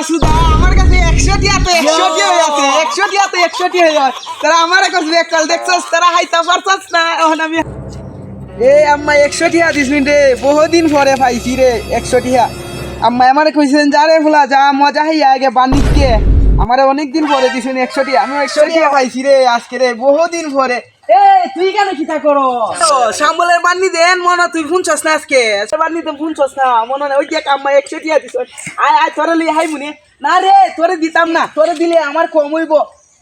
আসুদা আমার কাছে একশো টিয়াতে একশো টি হয়ে আছে একশো টিয়াতে একশো টি হয়ে যায় তারা আমার কাছে বেকাল দেখছস তারা হাইতা পারছস না। এখন আমি এ আম্মা একশো টিয়া দিস রে বহুদিন পরে পাইছি রে একশো টিয়া। আম্মা আমার কইছেন যা রে ফুলা যা মজা হইয়া আগে বান্দিতকে আমার অনেক দিন পরে দিছেন একশো টিয়া আমি একশো টিয়া পাইছি রে আজকে রে বহুদিন পরে। এ তুই কেন কিতা করো সাম্বলের বান্নি দেন মনে তুই শুনছস না আজকে। বান্নি দেন শুনছস না মনে ওই যে আম্মা একশো টিয়া দিছ আয় আয় তোরে লিয়ে হাই মুনে না রে তোরে দিতাম না তোরে দিলে আমার কম হইব।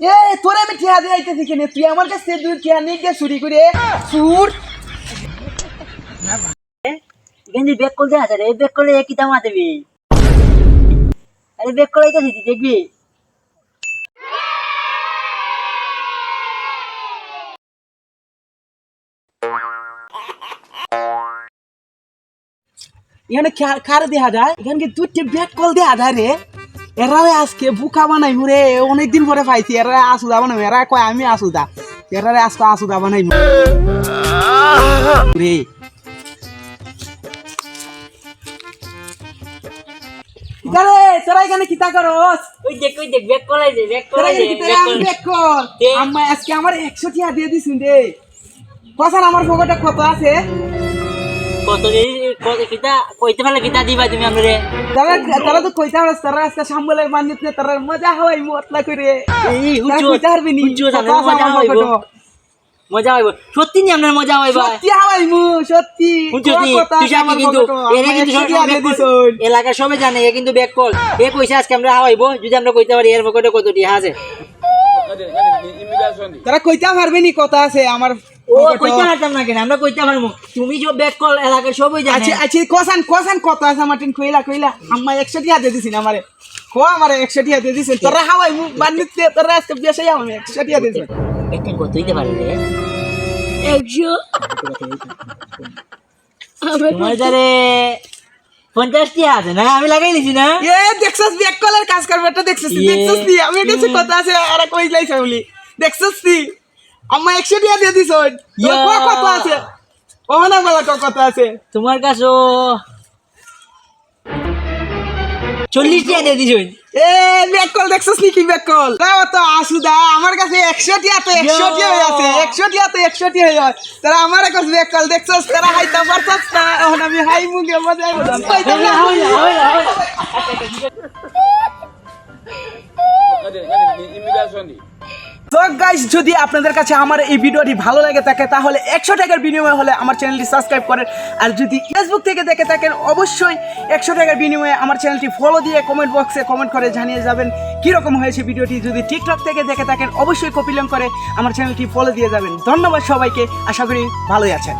এ তোরে আমি টিয়া দিয়ে আইতেছি কেন? তুই আমার কাছে দুই টিয়া নিয়ে গিয়ে চুরি করে চুর। গেঞ্জি বেক করতে আছে রে বেক করলে কি দাম দেবি আরে বেক করে তো দেখবি? এখানে কার দেখা যায়? এখানে দুটি ব্যাট কল দেওয়া যায় রে। এরা আজকে বুকা বানাই রে। অনেকদিন পরে পাইছি এরা আসুদা বানাই এরা কয় আমি আসুদা এরা আজকে আসুদা বানাই রে। তোরা এখানে কিতা করস? ওই দেখ দেখ দে দে। আম্মা আজকে আমার একশো টিয়া দিয়ে দিছুন রে। কসান আমার পকেটে কত আছে? কত দিন কত কিতা কইতে পারলে কিতা দিবা তুমি আমরে? তারা তারা তো কইতা পারস তারা আজকে সাম্বলের বান্দিত তারা মজা মতলা করে। এই তারা কইতা পারবি নি? হুজুর কত মজা আমার মজা হইব। সত্যি নি আমরা মজা হইবা? সত্যি হাওয়াই মু সত্যি। হুজুর কোয়া দি কথা তুই জানি কিন্তু এরা কিন্তু একশো সব জানে এ কিন্তু বেক কল। এ কইছে আজকে আমরা হাওয়াইবো যদি আমরা কইতে পারি এর পকেটে কত টিয়া আছে তারা কইতা পারবে নি কথা আছে আমার ও পকেটে? কইতে পারতাম না কেন? আমরা কইতে পারব। তুমি যে বেক কল এলাকার সবাই জানে। আচ্ছা আচ্ছা কোসান কোসান কথা আছে আমার কইলা কইলা। আম্মা একশো টিয়া দিয়ে দিছিন আমারে। কো আমারে একশো টিয়া দিয়ে দিছিন তোরা হাওয়াই মু বান্দিত তোরা আজকে বেশি আমি একশো টিয়া দিছিন একটা কত হইতে পারে রে। একশো। তোমার দ্বারে পঞ্চাশ টিয়া আছে না? আমি লাগাই দিছি না? এ দেখছস ব্যাক কলের কাজ করবে এটা দেখছস। দেখছস আমি কাছে কথা আছে আর কই লাইছ বলি দেখছস তুই আম্মা একশো টিয়া দিয়ে দিছ। ইয়া। কত আছে? ওহনা বলা কত আছে? তোমার কাছে চল্লিশ টিয়া দিয়ে দিছ। এ ব্যাক কল দেখছস নি কি ব্যাক কল? তাও তো আসুদা আমার কাছে একশো টিয়া তো একশো টিয়া হয়ে আছে। একশো টিয়া তো একশো টিয়া হয়ে যায়। তারা আমার কাছে ব্যাক কল দেখছস? তারা হাইতা পারছস না। এখন আমি হাই মুগে মজাই মজা পাইতাম না তো গাইস যদি আপনাদের কাছে আমার এই ভিডিওটি ভালো লাগে থাকে, তাহলে একশো টাকার বিনিময়ে হলে আমার চ্যানেলটি সাবস্ক্রাইব করেন। আর যদি ফেসবুক থেকে দেখে থাকেন, অবশ্যই একশো টাকার বিনিময়ে আমার চ্যানেলটি ফলো দিয়ে কমেন্ট বক্সে কমেন্ট করে জানিয়ে যাবেন কীরকম হয়েছে ভিডিওটি। যদি টিকটক থেকে দেখে থাকেন, অবশ্যই কপিলং করে আমার চ্যানেলটি ফলো দিয়ে যাবেন। ধন্যবাদ সবাইকে, আশা করি ভালোই আছেন।